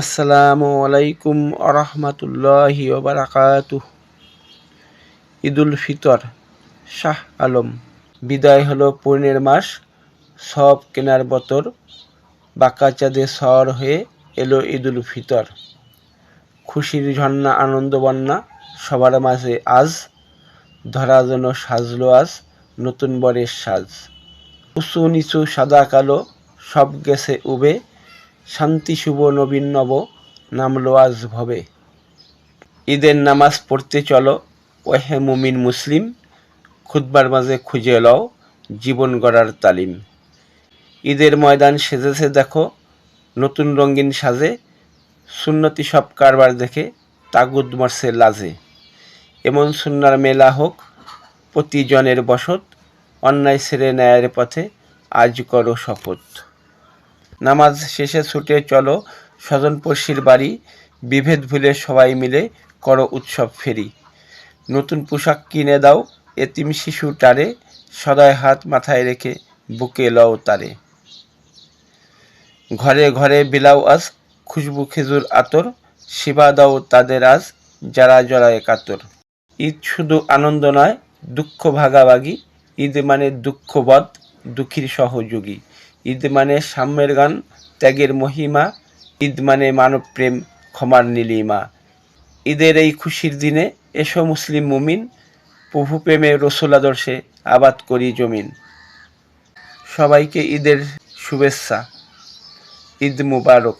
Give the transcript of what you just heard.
আসসালামু আলাইকুম আরহামতুল্লাহি ওবারাকাতুহ ঈদুল ফিতর, শাহ আলম। বিদায় হলো পূর্ণের মাস, সব কেনার বতর, বাঁকা চাঁদে সর হয়ে এলো ঈদুল ফিতর। খুশির ঝর্ণা, আনন্দ বন্যা, সবার মাঝে আজ, ধরা যেন সাজলো আজ, নতুন বরের সাজ। উঁচু নিচু সাদা কালো, সব গেছে উবে, শান্তি শুভ নবীন নব, নামলো আজ ভবে। ঈদের নামাজ পড়তে চলো, ওহে মুমিন মুসলিম খুদবার মাঝে খুঁজে লও, জীবন গড়ার তালিম। ঈদের ময়দান সেজেছে দেখো নতুন রঙিন সাজে, সুন্নতি সব কারবার দেখে তাগুদ মারছে লাজে। এমন সুন্নার মেলা হোক, প্রতিজনের বসত, অন্যায় ছেড়ে ন্যায়ের পথে আজ করো শপথ। নামাজ শেষে ছুটে চলো স্বজনপড়শির বাড়ি, বিভেদ ভুলে সবাই মিলে করো উৎসব ফেরি। নতুন পোশাক কিনে দাও, এতিম শিশু টারে, সদয় হাত মাথায় রেখে বুকে লও তারে। ঘরে ঘরে বিলাও আজ, খুশবু খেজুর আতর সেবা দাও তাদের আজ, যারা জড়ায় কাতর। ঈদ শুধু আনন্দ নয়, দুঃখ ভাগাভাগি, ঈদ মানে দুঃখবধ দুঃখীর সহযোগী। ঈদ মানে সাম্যের গান, ত্যাগের মহিমা, ঈদ মানে মানব প্রেম, ক্ষমার নীলিমা। ঈদের এই খুশির দিনে এসো মুসলিম মুমিন, প্রভু প্রেমে রসুল আদর্শে আবাদ করি জমিন। সবাইকে ঈদের শুভেচ্ছা। ঈদ মুবারক